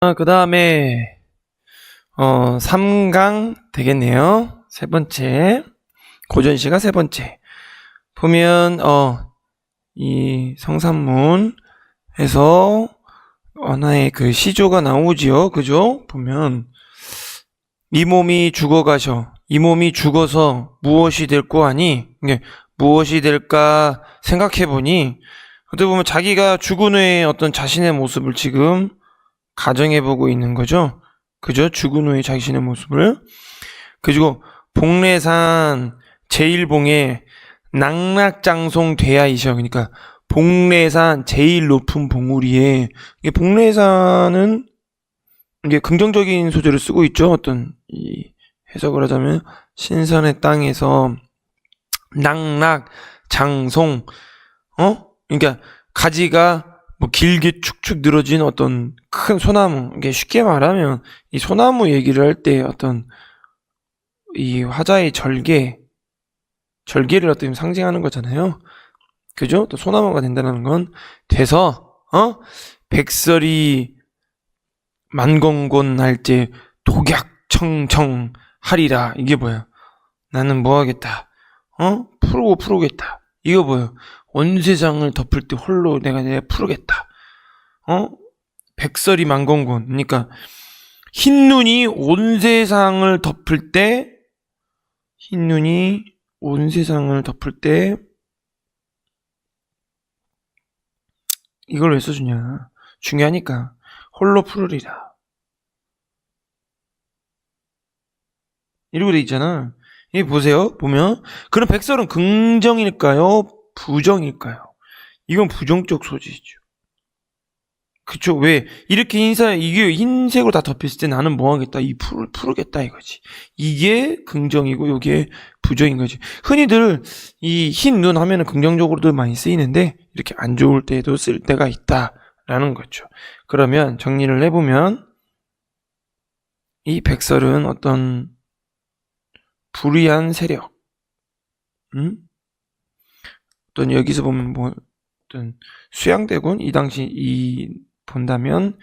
아, 그 다음에, 어, 3강 되겠네요. 세 번째. 고전시가 세 번째. 보면, 어, 이 성산문에서 하나의 그 시조가 나오지요. 그죠? 보면, 이 몸이 죽어가셔. 이 몸이 죽어서 무엇이 될거 아니? 이게 무엇이 될까 생각해보니, 어떻게 보면 자기가 죽은 후에 어떤 자신의 모습을 지금 가정해 보고 있는 거죠. 그죠? 죽은 후에 자신의 모습을. 그리고 복례산 제일봉에 낙락장송 대야이셔. 그러니까 복례산 제일 높은 봉우리에 이게 복례산은 이게 긍정적인 소재를 쓰고 있죠. 어떤 이 해석을 하자면 신선의 땅에서 낙락 장송 어? 그러니까 가지가 뭐 길게 축축 늘어진 어떤 큰 소나무 이게 쉽게 말하면 이 소나무 얘기를 할 때 어떤 이 화자의 절개 절개를 어떻게 상징하는 거잖아요. 그죠? 또 소나무가 된다는 건 돼서 어 백설이 만건곤 할때 독약청청 하리라 이게 뭐야? 나는 뭐 하겠다? 어 풀고 풀겠다. 이거 뭐야? 온 세상을 덮을 때 홀로 내가 내가 풀겠다. 어? 백설이 만건곤. 그러니까 흰 눈이 온 세상을 덮을 때 흰 눈이 온 세상을 덮을 때 이걸 왜 써주냐? 중요하니까 홀로 풀으리라. 이러고 돼 있잖아. 이 보세요. 보면 그럼 백설은 긍정일까요? 부정일까요? 이건 부정적 소지죠. 그쵸? 왜 이렇게 흰사 이게 흰색으로 다 덮였을 때 나는 뭐 하겠다? 이 풀, 풀겠다 이거지. 이게 긍정이고 이게 부정인 거지. 흔히들 이 흰 눈 하면은 긍정적으로도 많이 쓰이는데 이렇게 안 좋을 때도 쓸 때가 있다 라는 거죠. 그러면 정리를 해보면 이 백설은 어떤 불의한 세력, 음? 어떤 여기서 보면 뭐 어떤 수양대군 이 당시 이 본다면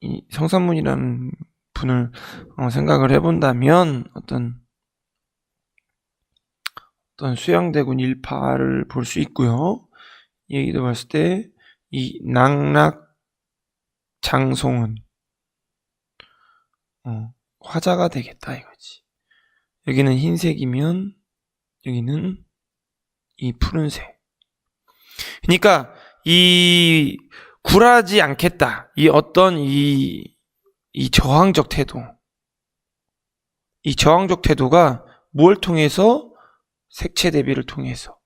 이 성산문이라는 분을 어, 생각을 해본다면 어떤 어떤 수양대군 일파를 볼 수 있고요. 이 얘기도 봤을 때 이 낙락 장송은 어, 화자가 되겠다 이거지. 여기는 흰색이면 여기는 이 푸른색. 그러니까 이 굴하지 않겠다. 이 어떤 이, 이 저항적 태도. 이 저항적 태도가 뭘 통해서 색채 대비를 통해서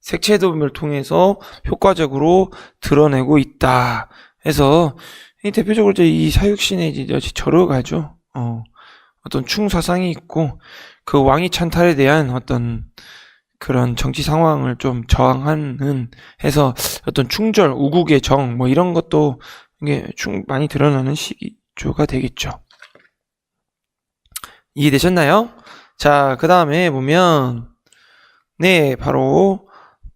색채 대비를 통해서 효과적으로 드러내고 있다. 해서 이 대표적으로 이제 이 사육신의 이제 절어가죠. 어. 어떤 충사상이 있고 그 왕위 찬탈에 대한 어떤 그런 정치 상황을 좀 저항하는 해서 어떤 충절, 우국의 정 뭐 이런 것도 이게 충 많이 드러나는 시기조가 되겠죠. 이해되셨나요? 자, 그 다음에 보면 네, 바로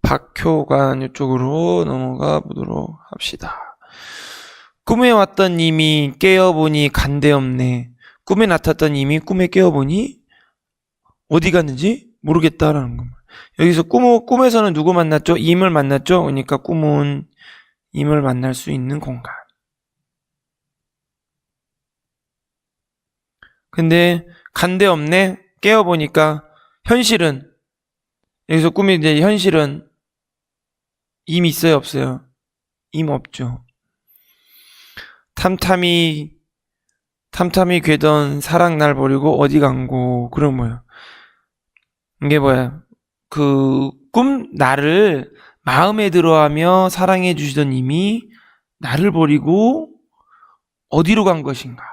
박효관 이쪽으로 넘어가 보도록 합시다. 꿈에 왔던 님이 깨어보니 간대없네. 꿈에 나탔던 님이 꿈에 깨어보니 어디 갔는지 모르겠다라는 겁니다. 여기서 꿈, 꿈에서는 누구 만났죠? 임을 만났죠? 그러니까 꿈은 임을 만날 수 있는 공간. 근데 간대 없네? 깨어보니까 현실은 여기서 꿈이 이제 현실은 임 있어요? 없어요? 임 없죠. 탐탐이 탐탐이 괴던 사랑 날 버리고 어디 간고 그런 뭐야 이게 뭐야 그 꿈 나를 마음에 들어하며 사랑해 주시던 님이 나를 버리고 어디로 간 것인가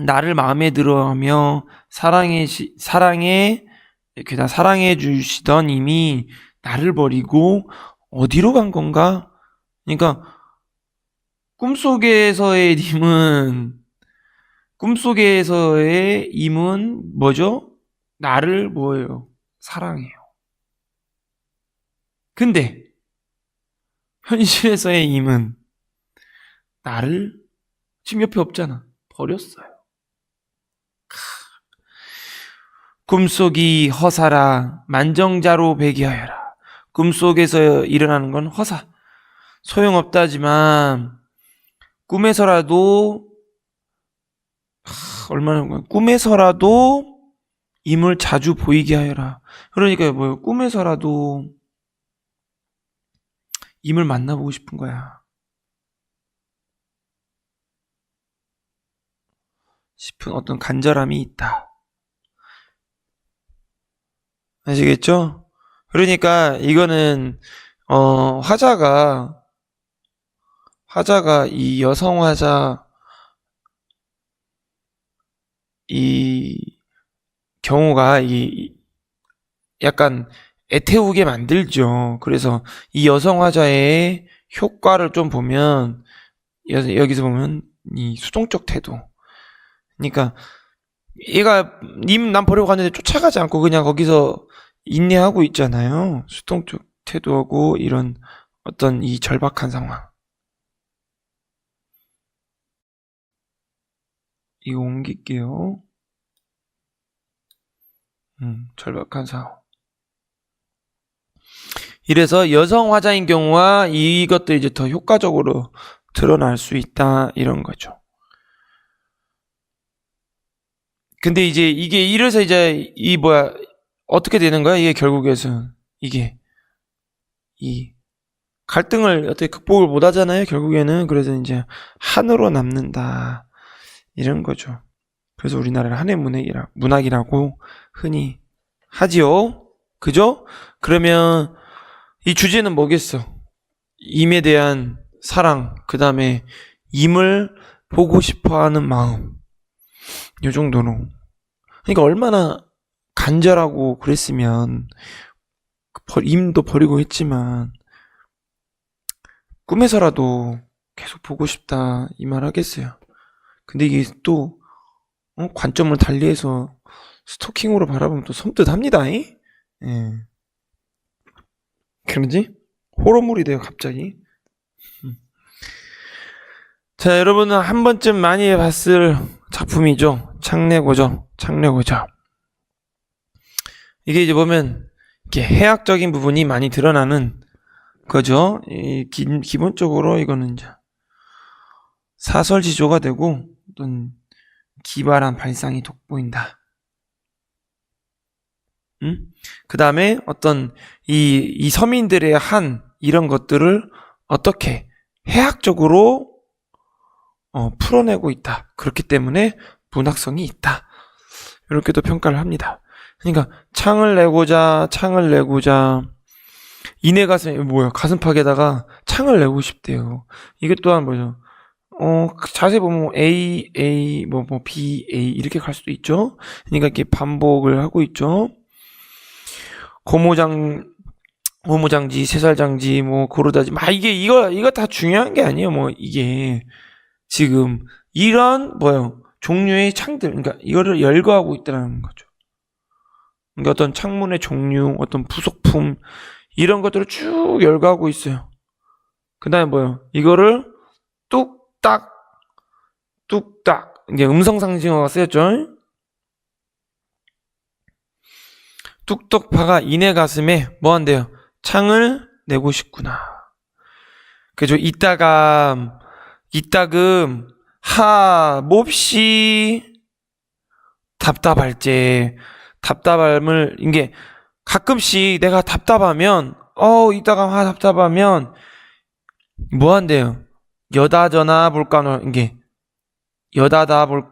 나를 마음에 들어하며 사랑해 시, 사랑해 게다 사랑해 주시던 님이 나를 버리고 어디로 간 건가 그러니까 꿈속에서의 님은 꿈속에서의 임은 뭐죠? 나를 뭐예요? 사랑해요. 근데 현실에서의 임은 나를 지금 옆에 없잖아. 버렸어요. 크. 꿈속이 허사라 만정자로 배기하여라. 꿈속에서 일어나는 건 허사. 소용없다지만 꿈에서라도 하, 얼마나 꿈에서라도 임을 자주 보이게 하여라. 그러니까 뭐요? 꿈에서라도 임을 만나보고 싶은 거야. 싶은 어떤 간절함이 있다. 아시겠죠? 그러니까 이거는 어 화자가 화자가 이 여성 화자 이 경우가 이 약간 애태우게 만들죠. 그래서 이 여성 화자의 효과를 좀 보면 여- 여기서 보면 이 수동적 태도. 그러니까 얘가 님 남 버리고 갔는데 쫓아가지 않고 그냥 거기서 인내하고 있잖아요. 수동적 태도하고 이런 어떤 이 절박한 상황. 이거 옮길게요. 음, 절박한 상황. 이래서 여성 화자인 경우와 이것도 이제 더 효과적으로 드러날 수 있다 이런 거죠. 근데 이제 이게 이래서 이제 이 뭐야 어떻게 되는 거야? 이게 결국에는 이게 이 갈등을 어떻게 극복을 못 하잖아요. 결국에는 그래서 이제 한으로 남는다 이런 거죠. 그래서 우리나라를 한의 문학이라 문학이라고 흔히 하지요. 그죠? 그러면 이 주제는 뭐겠어? 임에 대한 사랑, 그 다음에 임을 보고 싶어 하는 마음. 요 정도로. 그러니까 얼마나 간절하고 그랬으면, 버- 임도 버리고 했지만, 꿈에서라도 계속 보고 싶다, 이 말 하겠어요. 근데 이게 또, 어, 관점을 달리해서 스토킹으로 바라보면 또 섬뜩합니다, 이? 예. 그러지? 호러물이 돼요, 갑자기. 음. 자, 여러분은 한 번쯤 많이 봤을 작품이죠. 창내고죠. 창내고죠. 이게 이제 보면, 이렇게 해학적인 부분이 많이 드러나는 거죠. 이 기, 기본적으로 이거는 이제 사설 지조가 되고, 어떤 기발한 발상이 돋보인다. 음? 그 다음에 어떤 이, 이 서민들의 한 이런 것들을 어떻게 해학적으로 어, 풀어내고 있다. 그렇기 때문에 문학성이 있다. 이렇게도 평가를 합니다. 그러니까 창을 내고자 창을 내고자 이내 가슴 뭐야 가슴팍에다가 창을 내고 싶대요. 이게 또한 뭐죠? 어그 자세히 보면 뭐 A A 뭐 뭐 B A 이렇게 갈 수도 있죠. 그러니까 이렇게 반복을 하고 있죠. 고무장 고무장지, 세살장지, 뭐 고르다지, 막 이게 이거 이거 다 중요한 게 아니에요. 뭐 이게 지금 이런 뭐요 종류의 창들, 그러니까 이거를 열거하고 있다는 거죠. 그러니까 어떤 창문의 종류, 어떤 부속품 이런 것들을 쭉 열거하고 있어요. 그다음에 뭐요? 이거를 뚝딱 뚝딱 이게 음성 상징어가 쓰였죠. 뚝뚝파가 이내 가슴에 뭐 한대요? 창을 내고 싶구나. 그죠? 이따가, 이따금, 하, 몹시, 답답할제, 답답함을, 이게, 가끔씩 내가 답답하면, 어, 이따가 하, 답답하면, 뭐 한대요? 여다저나 볼까노, 이게, 여다다 볼,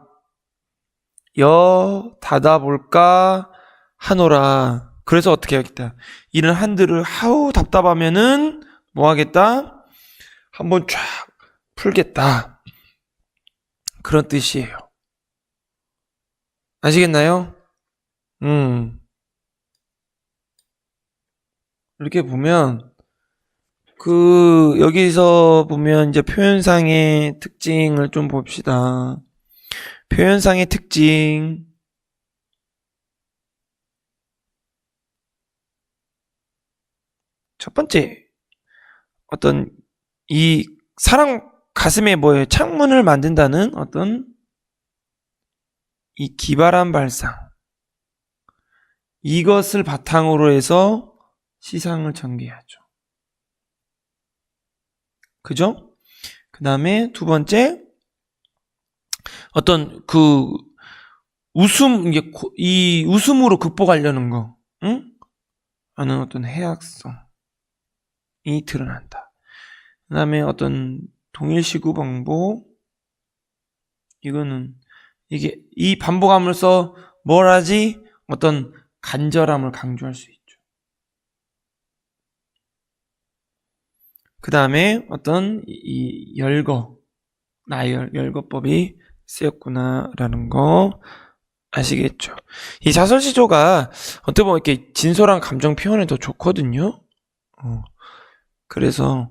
여, 다다 볼까, 하노라. 그래서 어떻게 하겠다. 이런 한들을 하우 답답하면은 뭐 하겠다? 한번 쫙 풀겠다. 그런 뜻이에요. 아시겠나요? 음. 이렇게 보면 그 여기서 보면 이제 표현상의 특징을 좀 봅시다. 표현상의 특징 첫 번째, 어떤 이 사랑 가슴에 뭐예요? 창문을 만든다는 어떤 이 기발한 발상. 이것을 바탕으로 해서 시상을 전개하죠. 그죠? 그 다음에 두 번째, 어떤 그 웃음, 이 웃음으로 극복하려는 거, 응? 하는 어떤 해악성이 드러난다. 그 다음에 어떤 동일시구 방법, 이거는, 이게, 이 반복함으로써 뭘 하지? 어떤 간절함을 강조할 수 있죠. 그 다음에 어떤 이- 이 열거, 나열, 열거법이 쓰였구나라는 거 아시겠죠? 이 자설시조가 어떻게 보면 이렇게 진솔한 감정 표현에 더 좋거든요. 어, 그래서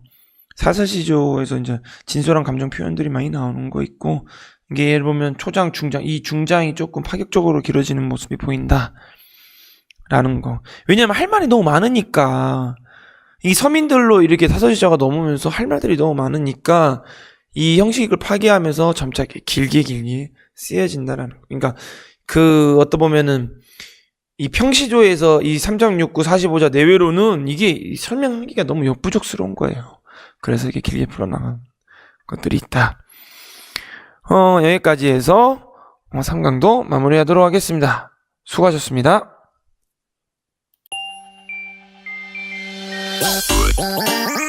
사설시조에서 이제 진솔한 감정 표현들이 많이 나오는 거 있고 이게 예를 보면 초장, 중장 이 중장이 조금 파격적으로 길어지는 모습이 보인다. 라는 거. 왜냐면 할 말이 너무 많으니까 이 서민들로 이렇게 사설시조가 넘으면서 할 말들이 너무 많으니까 이 형식을 파괴하면서 점차 길게 길게 쓰여진다라는 거. 그러니까 그 어떠 보면은 이 평시조에서 이 3.69 45자 내외로는 이게 설명하기가 너무 역부족스러운 거예요. 그래서 이렇게 길게 풀어나간 것들이 있다. 어, 여기까지 해서 어, 3강도 마무리하도록 하겠습니다. 수고하셨습니다. Oh,